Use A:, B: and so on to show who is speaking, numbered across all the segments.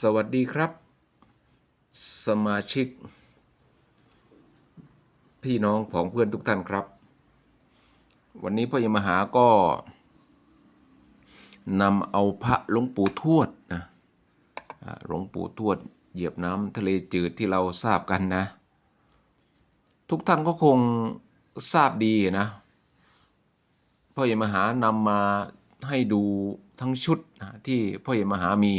A: สวัสดีครับ สมาชิก พี่น้องของเพื่อนทุกท่านครับ วันนี้พ่อยมหาก็นำเอาพระหลวงปู่ทวดนะหลวงปู่ทวดเหยียบน้ำทะเลจืดที่เราทราบกันนะ ทุกท่านก็คงทราบดีนะพ่อใหญ่มหานำมาให้ดูทั้งชุดนะที่พ่อใหญ่มหามี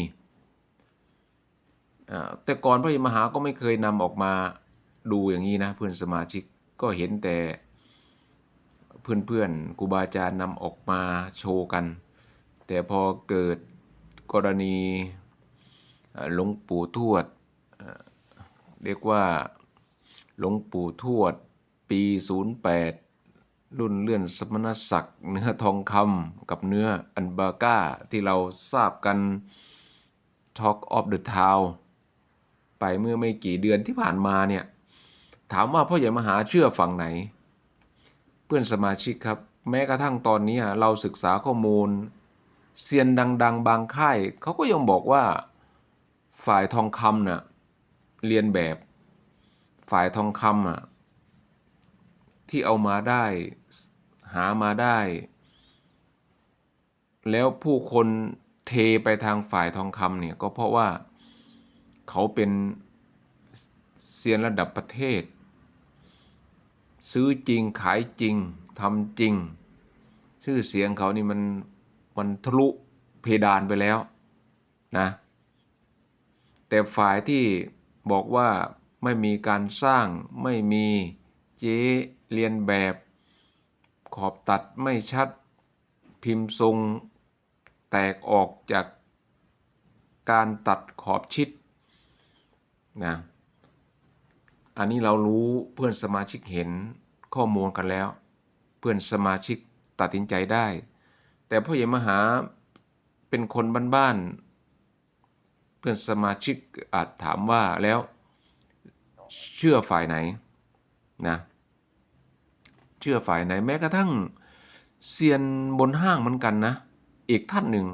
A: แต่ก่อนพระมหาก็ไม่เคยนำออกมาดูอย่างนี้นะเพื่อนสมาชิกก็เห็นแต่เพื่อนๆครูบาอาจารย์นำออกมาโชว์กัน แต่พอเกิดกรณีหลวงปู่ทวดเรียกว่าหลวงปู่ทวด ปี 08 รุ่นเลื่อนสมณศักดิ์เนื้อทองคำกับเนื้ออันบาก้าที่เราทราบกัน Talk of the Town ไปเมื่อไม่กี่เดือนที่ผ่านมาเนี่ยถามว่าพ่อใหญ่มหาเชื่อฝั่งไหน เพื่อนสมาชิกครับ แม้กระทั่งตอนนี้เราศึกษาข้อมูลเซียนดัง ๆ บางค่ายเขาก็ยังบอกว่าฝ่ายทองคำน่ะเรียนแบบ ฝ่ายทองคำอะที่เอามาได้หามาได้ แล้วผู้คนเทไปทางฝ่ายทองคำเนี่ยก็เพราะว่า เขาเป็นเซียนระดับประเทศ ซื้อจริงขายจริงทำจริง ชื่อเสียงเขานี่มันมันทะลุเพดานไปแล้วนะแต่ฝ่ายที่บอกว่าไม่มีการสร้างไม่มีเจ๊เรียนแบบ ขอบตัดไม่ชัดพิมพ์ทรงแตกออกจากการตัดขอบชิด นะอันนี้เรารู้เพื่อนสมาชิกเห็นข้อมูลกันแล้ว เพื่อนสมาชิกตัดสินใจได้ แต่พ่อใหญ่มหาเป็นคนบ้านๆเพื่อนสมาชิกอาจถามว่าแล้วเชื่อฝ่ายไหนนะเชื่อฝ่ายไหนแม้กระทั่งเซียนบนห้างเหมือนกันนะ อีกท่านหนึ่ง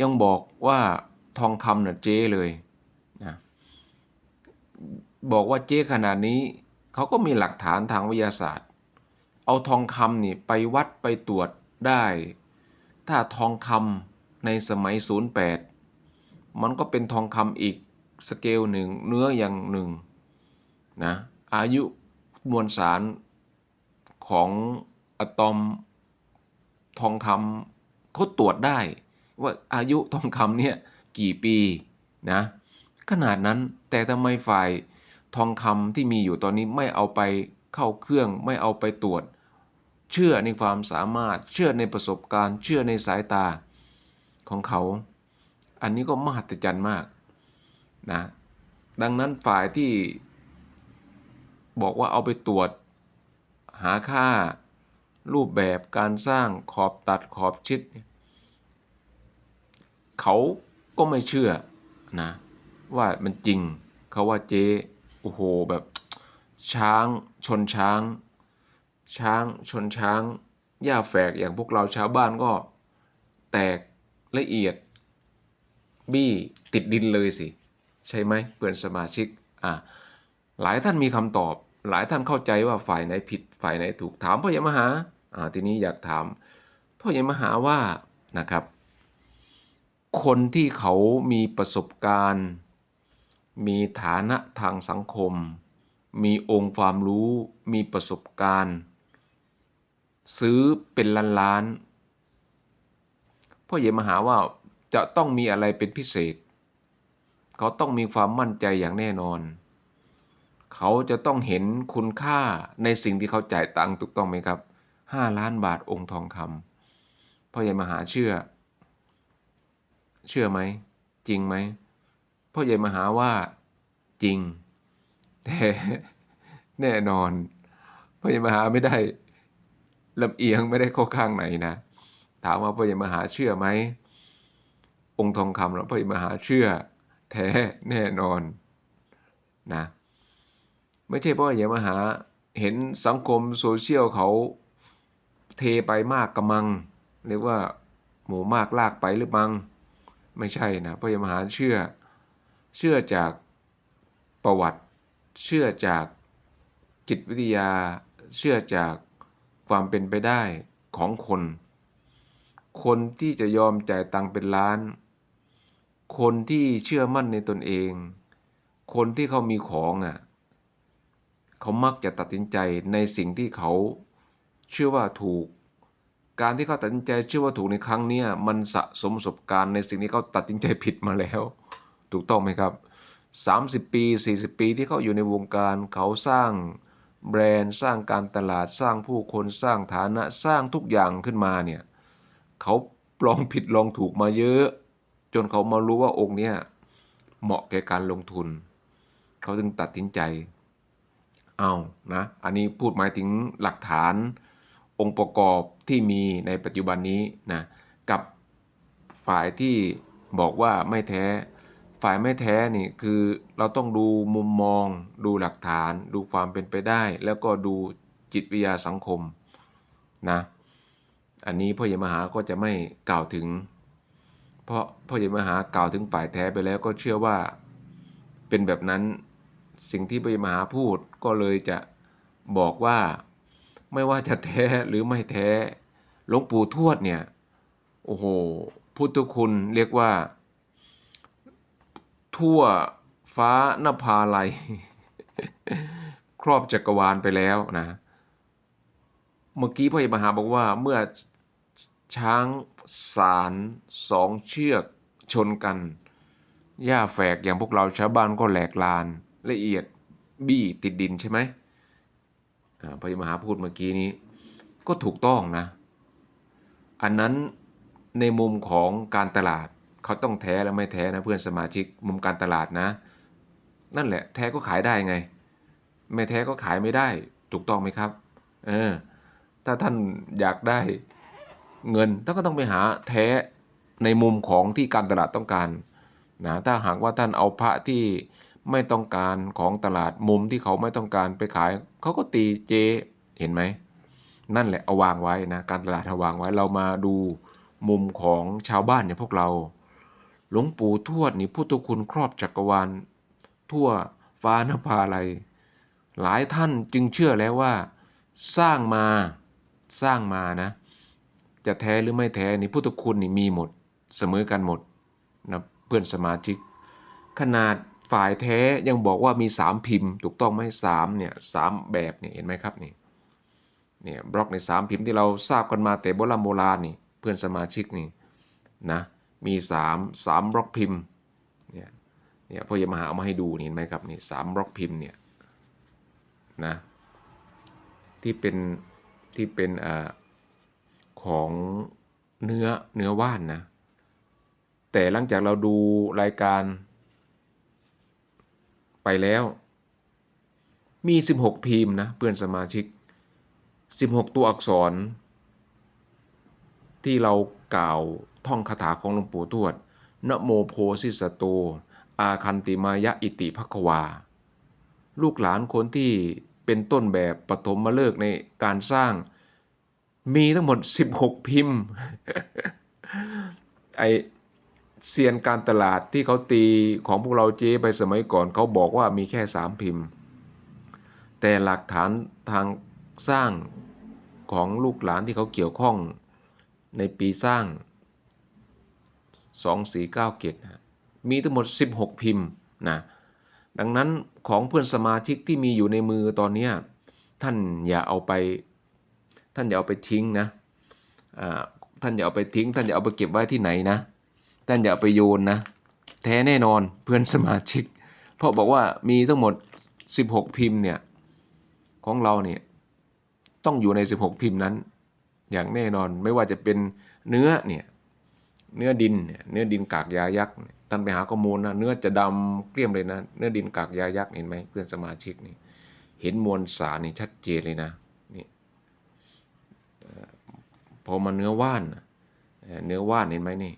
A: ยังบอกว่าทองคำเน่ะเจ๊เลย บอกว่าเจ๊ขนาดนี้ เขาก็มีหลักฐานทางวิทยาศาสตร์ เอาทองคำนี่ไปวัดไปตรวจได้ ถ้าทองคำในสมัย 08 มันก็เป็นทองคำอีกสเกลหนึ่งเนื้ออย่างหนึ่งนะอายุมวลสารของอะตอมทองคำเขาตรวจได้ ว่าอายุทองคำเนี่ยกี่ปีนะ ขนาดนั้นแต่ทำไมฝ่ายทองคำที่มีอยู่ตอนนี้ไม่เอาไปเข้าเครื่อง ไม่เอาไปตรวจ เชื่อในความสามารถ เชื่อในประสบการณ์ เชื่อในสายตาของเขา อันนี้ก็มหัศจรรย์มากนะดังนั้นฝ่ายที่บอกว่าเอาไปตรวจ หาค่ารูปแบบการสร้างขอบตัดขอบชิดเนี่ยเขาก็ไม่เชื่อนะ ว่ามันจริงเขาว่าเจ๊โอ้โหแบบ ช้างชนช้าง ช้างชนช้างหญ้าแฝกอย่างพวกเราชาวบ้านก็ แตกละเอียด บี้ติดดินเลยสิ ใช่ไหมเพื่อนสมาชิกอ่าหลายท่านมีคำตอบ หลายท่านเข้าใจว่าฝ่ายไหนผิดฝ่ายไหนถูกถามพ่อใหญ่มหาอ่าทีนี้อยากถามพ่อใหญ่มหาว่านะครับ คนที่เขามีประสบการณ์ มีฐานะทางสังคม มีองค์ความรู้ มีประสบการณ์ ซื้อเป็นล้านล้านๆพ่อใหญ่มหาว่าจะต้องมีอะไรเป็นพิเศษ เขาต้องมีความมั่นใจอย่างแน่นอน เขาจะต้องเห็นคุณค่าในสิ่งที่เขาจ่ายตังค์ถูกต้องไหมครับห้าล้านบาทองค์ทองคำพ่อใหญ่มหาเชื่อ เชื่อไหม จริงไหม พ่อใหญ่มหาว่าจริง แต่แน่นอน พ่อใหญ่มหาไม่ได้ลำเอียงไม่ได้เข้าข้างไหนนะ ถามว่าพ่อใหญ่มหาเชื่อไหมองค์ทองคำแล้วพ่อใหญ่มหาเชื่อ แท้แน่นอนนะไม่ใช่พ่อใหญ่มหาเห็นสังคมโซเชียลเขาเทไปมากกระมัง เรียกว่าหมูมากลากไปหรือมัง ไม่ใช่นะพ่อใหญ่มหาเชื่อ เชื่อจากประวัติ เชื่อจากจิตวิทยา เชื่อจากความเป็นไปได้ของคน คนที่จะยอมจ่ายตังค์เป็นล้าน คนที่เชื่อมั่นในตนเอง คนที่เขามีของอะเขามักจะตัดสินใจในสิ่งที่เขาเชื่อว่าถูก การที่เขาตัดสินใจเชื่อว่าถูกในครั้งนี้มันสะสมประสบการณ์ในสิ่งที่เขาตัดสินใจผิดมาแล้ว ถูกต้องไหมครับ 30 ปี 40 ปีที่เขาอยู่ในวงการเขาสร้างแบรนด์สร้างการตลาดสร้างผู้คนสร้างฐานะสร้างทุกอย่างขึ้นมาเนี่ยเขาลองผิดลองถูกมาเยอะ จนเขามารู้ว่าองค์เนี้ยเหมาะแก่การลงทุน เขาจึงตัดสินใจเอานะอันนี้พูดหมายถึงหลักฐานองค์ประกอบที่มีในปัจจุบันนี้นะกับฝ่ายที่บอกว่าไม่แท้ ฝ่ายไม่แท้นี่คือเราต้องดูมุมมอง ดูหลักฐาน ดูความเป็นไปได้ แล้วก็ดูจิตวิทยาสังคมนะอันนี้พ่อใหญ่มหาก็จะไม่กล่าวถึง เพราะพ่อใหญ่มหากล่าวถึงฝ่ายแท้ไปแล้วก็เชื่อว่าเป็นแบบนั้นสิ่งที่พระมหาพูดก็เลยจะบอกว่าไม่ว่าจะแท้หรือไม่แท้หลวงปู่ทวดเนี่ยโอ้โหพุทธคุณเรียกว่า ทั่วฟ้านภาลัย ครอบจักรวาลไปแล้วนะ เมื่อกี้พ่อใหญ่มหาบอกว่าเมื่อช้างสารสองเชือกชนกัน หญ้าแฝกอย่างพวกเราชาวบ้านก็แหลกลานละเอียดบี้ติดดินใช่ไหมอ่าพระมหาพูดเมื่อกี้นี้ ก็ถูกต้องนะ อันนั้นในมุมของการตลาด เขาต้องแท้และไม่แท้นะเพื่อนสมาชิกมุมการตลาดนะ นั่นแหละแท้ก็ขายได้ไง ไม่แท้ก็ขายไม่ได้ ถูกต้องไหมครับ เออ ถ้าท่านอยากได้เงินท่านก็ต้องไปหาแท้ในมุมของที่การตลาดต้องการนะถ้าหากว่าท่านเอาพระที่ไม่ต้องการของตลาดมุมที่เขาไม่ต้องการไปขาย เขาก็ตีเจเห็นไหม นั่นแหละเอาวางไว้นะ การตลาดเอาวางไว้เรามาดูมุมของชาวบ้านเนี่ยพวกเรา หลวงปู่ทวดนี่พุทธคุณครอบจักรวาล ทั่วฟ้านภาลัย หลายท่านจึงเชื่อแล้วว่า สร้างมาสร้างมานะ จะแท้หรือไม่แท้นี่พุทธคุณนี่มีหมดเสมอกันหมดนะเพื่อนสมาชิก ขนาดฝ่ายแท้ยังบอกว่ามีสามพิมพ์ ถูกต้องไหมสามเนี่ยสามแบบเนี่ยเห็นไหมครับนี่เนี่ยบล็อกในสามพิมพ์ที่เราทราบกันมาแต่โบราณโบราณนี่เพื่อนสมาชิกนี่นะ มีสามสามบล็อกพิมพ์เนี่ยเนี่ยพ่อจะมาหาเอามาให้ดูนี่เห็นไหมครับนี่สามบล็อกพิมพ์เนี่ยนะที่เป็นที่เป็นอ่าของเนื้อเนื้อว่านนะแต่หลังจากเราดูรายการไปแล้วมี 16 พิมพ์นะเพื่อนสมาชิก 16 ตัวอักษร ที่เรากล่าวท่องคาถาของหลวงปู่ทวดนโมโพสิสตโต อาคันติมายะอิติภควา ลูกหลานคนที่เป็นต้นแบบปฐมมาเลิกในการสร้าง มีทั้งหมด 16 พิมพ์ไอเซียนการตลาดที่เขาตีของพวกเราเจ๊ไปสมัยก่อนเขาบอกว่ามีแค่สามพิมพ์ แต่หลักฐานทางสร้างของลูกหลานที่เขาเกี่ยวข้อง ในปีสร้าง 2497นะมีทั้งหมด 16 พิมพ์นะดังนั้นของเพื่อนสมาชิกที่มีอยู่ในมือตอนนี้ท่านอย่าเอาไปท่านอย่าเอาไปทิ้งนะท่านอย่าเอาไปทิ้ง ท่านอย่าเอาไปเก็บไว้ที่ไหนนะท่านอย่าเอาไปโยนนะแท้แน่นอนเพื่อนสมาชิก เพราะบอกว่ามีทั้งหมด 16 พิมพ์เนี่ยของเราเนี่ยต้องอยู่ใน 16 พิมพ์นั้น อย่างแน่นอนไม่ว่าจะเป็นเนื้อเนี่ยเนื้อดินเนี่ยเนื้อดินกากยายักษ์ท่านไปหาข้อมูลนะเนื้อจะดำเกลี้ยมเลยนะ เนื้อดินกากยายักษ์เห็นไหมเพื่อนสมาชิกนี่เห็นมวลสารนี่ชัดเจนเลยนะนี่พอมาเนื้อว่านเนื้อว่านเห็นไหมนี่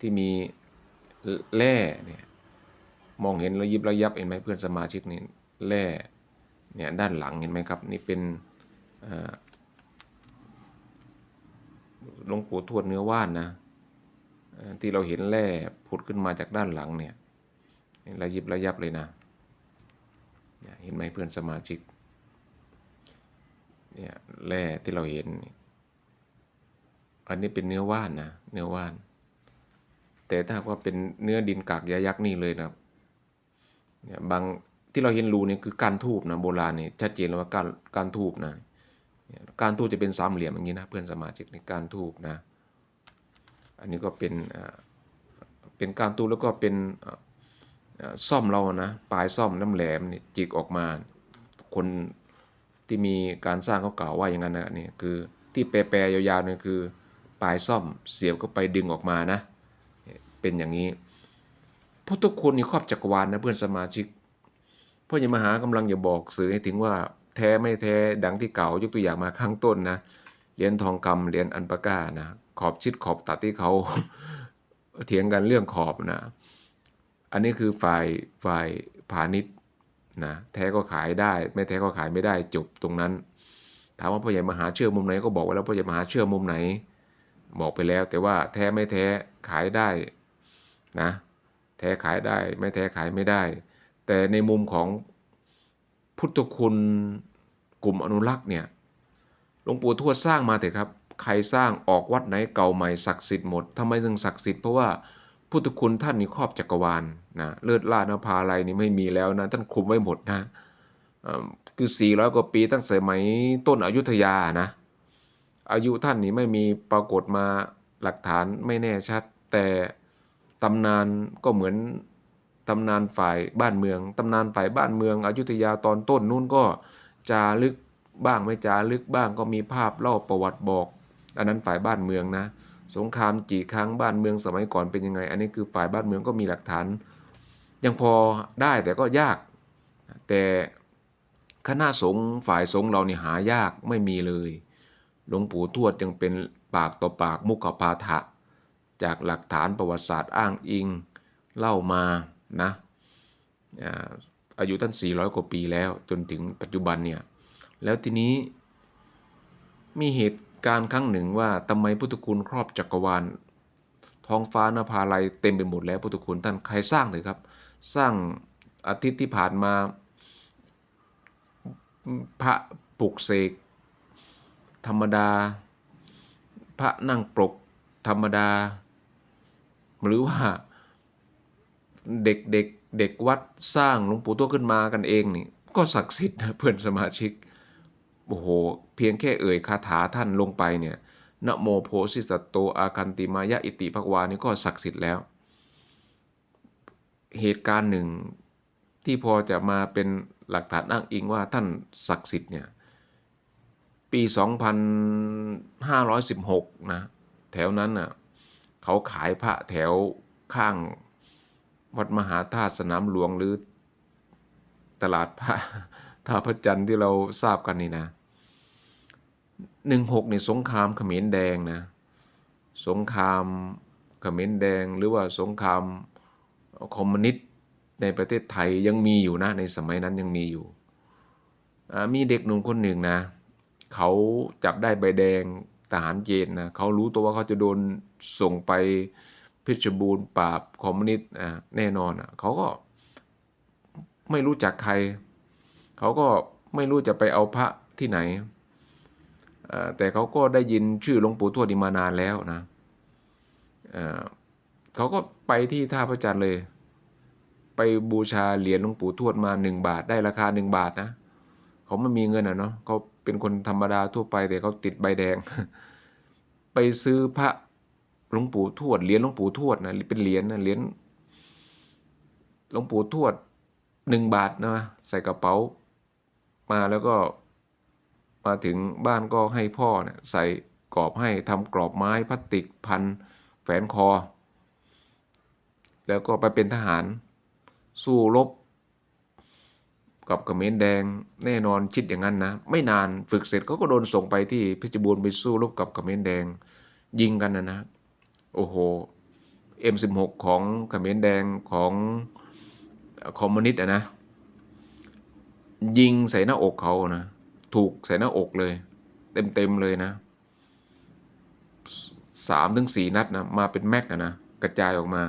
A: ที่มีแร่เนี่ยมองเห็นระยิบระยับเห็นไหมเพื่อนสมาชิกนี่แร่เนี่ยด้านหลังเห็นไหมครับ นี่เป็นอ่อ หลวงปู่ทวดเนื้อว่านนะที่เราเห็นแร่ผุดขึ้นมาจากด้านหลังเนี่ยระยิบระยับเลยนะ เห็นไหมเพื่อนสมาชิกเนี่ยแร่ที่เราเห็น อันนี้เป็นเนื้อว่านนะเนื้อว่าน แต่ถ้าว่าเป็นเนื้อดินกากยายักษ์นี่เลยนะเนี่ยบางที่เราเห็นรูนี่คือการทูบนะโบราณนี่ชัดเจนแล้วว่าการการทูบนะ การทูบจะเป็นสามเหลี่ยมอย่างนี้นะเพื่อนสมาชิกในการทูบนะ อันนี้ก็เป็นเป็นการทูบแล้วก็เป็นซ่อมเรานะปลายซ่อมน้ำแหลมนี่จิกออกมา คนที่มีการสร้างเขากล่าวว่าอย่างนั้นนะนี่คือที่แปรๆยาวๆนี่คือปลายซ่อมเสียบก็ไปดึงออกมานะ เป็นอย่างนี้พุทธคุณนี่ครอบจักรวาลนะเพื่อนสมาชิกพ่อใหญ่มหากำลังจะบอกสื่อให้ถึงว่า แท้ไม่แท้ดังที่เก่ายกตัวอย่างมาข้างต้นนะเหรียญทองคำเหรียญอันปาก้านะขอบชิดขอบตัดที่เขาเถียงกันเรื่องขอบนะ อันนี้คือฝ่ายฝ่ายพาณิชย์นะแท้ก็ขายได้ ไม่แท้ก็ขายไม่ได้จบตรงนั้น ถามว่าพ่อใหญ่มหาเชื่อมุมไหนก็บอกไว้แล้วพ่อใหญ่มหาเชื่อมุมไหน บอกไปแล้วแต่ว่าแท้ไม่แท้ขายได้นะแท้ขายได้ไม่แท้ขายไม่ได้ แต่ในมุมของ พุทธคุณกลุ่มอนุรักษ์เนี่ยหลวงปู่ทวดสร้างมาเถอะครับ ใครสร้างออกวัดไหนเก่าใหม่ศักดิ์สิทธิ์หมดทำไมถึงศักดิ์สิทธิ์เพราะว่าพุทธคุณท่านนี่ครอบจักรวาลนะเลิศล่านภาอะไรนี่ไม่มีแล้วนะท่านคุมไว้หมดนะเอ่อคือ 400 กว่าปีตั้งแต่สมัยต้นอยุธยานะ อายุท่านนี่ไม่มีปรากฏมาหลักฐานไม่แน่ชัด แต่ตำนานก็เหมือน ตำนานฝ่ายบ้านเมือง ตำนานฝ่ายบ้านเมือง อยุธยาตอนต้นนู่นก็จารึกบ้างไม่จารึกบ้างก็มีภาพเล่าประวัติบอก อันนั้นฝ่ายบ้านเมืองนะ สงครามกี่ครั้งบ้านเมืองสมัยก่อนเป็นยังไง อันนี้คือฝ่ายบ้านเมืองก็มีหลักฐาน ยังพอได้แต่ก็ยาก แต่คณะสงฆ์ฝ่ายสงฆ์เรานี่หายากไม่มีเลย หลวงปู่ทวดยังเป็นปากต่อปากมุขปาฐะจากหลักฐานประวัติศาสตร์อ้างอิง เล่ามา นะอ่ายุตั้ง 400 กว่าปีแล้วจนถึงปัจจุบันเนี่ย แล้วทีนี้มีเหตุการณ์ครั้งหนึ่งว่าทำไมพุทธคุณครอบจักรวาล ท้องฟ้านภาลัยเต็มไปหมดแล้วพุทธคุณท่านใครสร้างเลยครับ สร้างอาทิตย์ที่ผ่านมาพระปลุกเสกธรรมดา พระนั่งปรกธรรมดา หรือว่า เด็กเด็กเด็กวัดสร้างหลวงปู่ตัวขึ้นมากันเองนี่ก็ศักดิ์สิทธิ์นะเพื่อนสมาชิกโอ้โหเพียงแค่เอ่ยคาถาท่านลงไปเนี่ยนะโมโพธิสัตโตอาคันติมายะอิติภควานี่ก็ศักดิ์สิทธิ์แล้ว เหตุการณ์หนึ่งที่พอจะมาเป็นหลักฐานอ้างอิงว่าท่านศักดิ์สิทธิ์เนี่ยปี 2516 นะ แถวนั้นน่ะเขาขายพระแถวข้าง วัดมหาธาตุสนามหลวงหรือตลาดพระท่าพระจันทร์ที่เราทราบกันนี่นะ16นี่งหกในสงครามเขมรแดงนะ สงครามเขมรแดงหรือว่าสงครามคอมมิวนิสต์ในประเทศไทยยังมีอยู่นะ ในสมัยนั้นยังมีอยู่ มีเด็กหนุ่มคนหนึ่งนะ เขาจับได้ใบแดงทหารเกณฑ์นะเขารู้ตัวว่าเขาจะโดนส่งไป เพชรบูรณ์ปราบคอมมิวนิสต์อะแน่นอนอะเขาก็ไม่รู้จักใคร เขาก็ไม่รู้จะไปเอาพระที่ไหน แต่เขาก็ได้ยินชื่อหลวงปู่ทวดมานานแล้วนะเขาก็ไปที่ท่าพระจันทร์เลย ไปบูชาเหรียญหลวงปู่ทวดมาหนึ่งบาทได้ราคาหนึ่งบาทนะ เขาไม่มีเงินอะเนาะเขาเป็นคนธรรมดาทั่วไปแต่เขาติดใบแดง ไปซื้อพระ หลวงปู่ทวดเหรียญหลวงปู่ทวดนะเป็นเหรียญนะเหรียญหลวงปู่ทวดหนึ่งบาทนะใส่กระเป๋า มาแล้วก็มาถึงบ้านก็ให้พ่อเนี่ยใส่กรอบให้ทำกรอบไม้พลาสติกพันแฝนคอ แล้วก็ไปเป็นทหาร สู้รบ กับกระเมรแดงแน่นอนคิดอย่างนั้นนะ ไม่นานฝึกเสร็จเขาก็โดนส่งไปที่เพชรบูรณ์ไปสู้รบกับกระเมรแดงยิงกันนะนะ โอ้โห M16 ของเขมรแดงของคอมมิวนิสต์อะนะ ยิงใส่หน้าอกเขานะ ถูกใส่หน้าอกเลย เต็มๆเลยนะสามถึงสี่นัดนะ มาเป็นแม็กอะนะ กระจายออกมา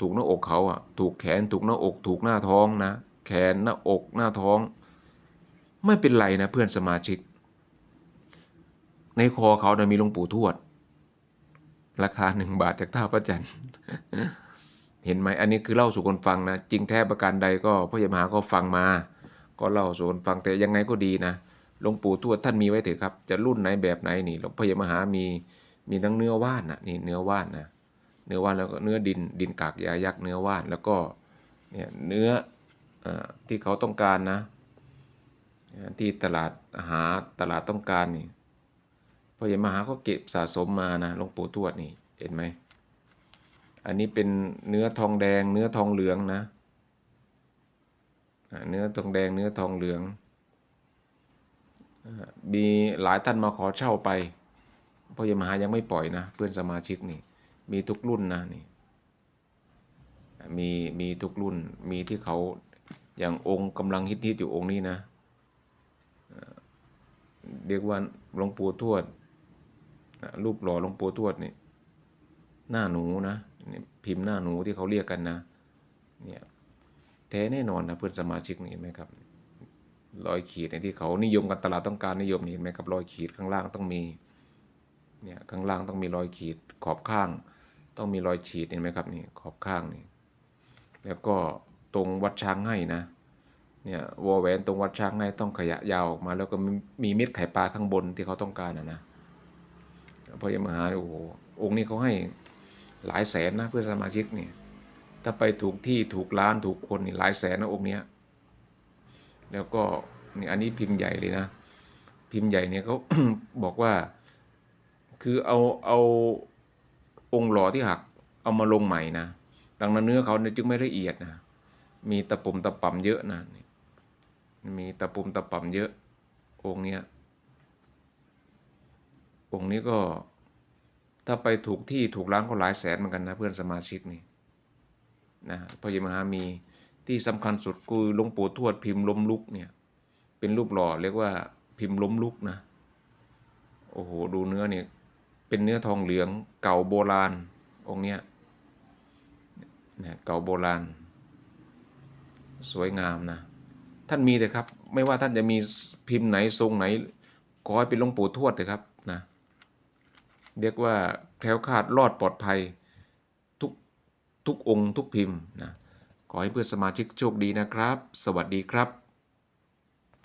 A: ถูกหน้าอกเขาอะถูกแขนถูกหน้าอก ถูกหน้าท้องนะ แขนหน้าอกหน้าท้อง ไม่เป็นไรนะเพื่อนสมาชิก ในคอเขานะมีหลวงปู่ทวด ราคาหนึ่งบาทจากท่าประจันทร์เห็นไหมอันนี้คือเล่าสู่คนฟังนะจริงแท้ประการใดก็พ่อใหญ่มหาก็ฟังมา ก็เล่าสู่คนฟังแต่ยังไงก็ดีนะหลวงปู่ทวดท่านมีไว้เถอะครับ จะรุ่นไหนแบบไหนนี่หลวงพ่อใหญ่มหามีมีทั้งเนื้อว่านนะนี่เนื้อว่านนะเนื้อว่านแล้วก็เนื้อดินดินกากยายักษ์เนื้อว่านแล้วก็เนี่ยเนื้ออที่เขาต้องการนะ ที่ตลาดหาตลาดต้องการนี่ พ่อใหญ่มหาก็เก็บสะสมมานะหลวงปู่ทวดนี่เห็นไหมอันนี้เป็นเนื้อทองแดง เนื้อทองเหลืองนะเนื้อทองแดงเนื้อทองเหลือง มีหลายท่านมาขอเช่าไปเพราะยมหายังไม่ปล่อยนะ เพื่อนสมาชิกนี่ มีทุกรุ่นนะนี่มีมีทุกรุ่นมีที่เขาอย่างองค์กำลังฮิตๆอยู่องค์นี้นะ เรียกว่าหลวงปู่ทวด รูปหล่อหลวงปู่ทวดนี่หน้าหนูนะนี่พิมพ์หน้าหนูที่เขาเรียกกันนะเนี่ยแท้แน่นอนนะเพื่อนสมาชิกนี่เห็นไหมครับรอยขีดในที่เขานิยมกันตลาดต้องการนิยมนี่เห็นไหมครับรอยขีดข้างล่างต้องมีเนี่ยข้างล่างต้องมีรอยขีดขอบข้าง ต้องมีรอยขีดเห็นไหมครับนี่ขอบข้างนี่แล้วก็ตรงวัดช้างให้นะเนี่ยวอแหวนตรงวัดช้างให้ต้องขยะยาวออกมา แล้วก็มีมีเม็ดไข่ปลาข้างบนที่เขาต้องการนะนะ พระยมหาโอ้โหองค์นี้เขาให้หลายแสนนะเพื่อนสมาชิกเนี่ยถ้าไปถูกที่ถูกร้านถูกคนนี่หลายแสนนะองค์เนี้ยแล้วก็นี่อันนี้พิมพ์ใหญ่เลยนะ พิมพ์ใหญ่เนี่ยเขาบอกว่าคือเอาเอาองค์หล่อที่หักเอามาลงใหม่นะดังนั้นเนื้อเขาเนี่ยจึงไม่ละเอียดนะมีตะปุ่มตะป่ำเยอะนะมีตะปุ่มตะป่ำเยอะองค์เนี้ย องค์นี้ก็ ถ้าไปถูกที่ถูกร้านก็หลายแสนเหมือนกันนะเพื่อนสมาชิกนี่นะพระยมหามีที่สำคัญสุดคือหลวงปู่ทวดพิมพ์ล้มลุกเนี่ยเป็นรูปหล่อเรียกว่าพิมพ์ล้มลุกนะโอ้โหดูเนื้อเนี่ยเป็นเนื้อทองเหลืองเก่าโบราณองค์เนี้ยเนี่ยเก่าโบราณ สวยงามนะท่านมีเถอะครับ ไม่ว่าท่านจะมีพิมพ์ไหนทรงไหนขอให้เป็นหลวงปู่ทวดเถอะครับนะ เรียกว่าแคล้วคลาดรอดปลอดภัยทุกทุกองค์ทุกพิมพ์นะขอให้เพื่อนสมาชิกโชคดีนะครับ สวัสดีครับ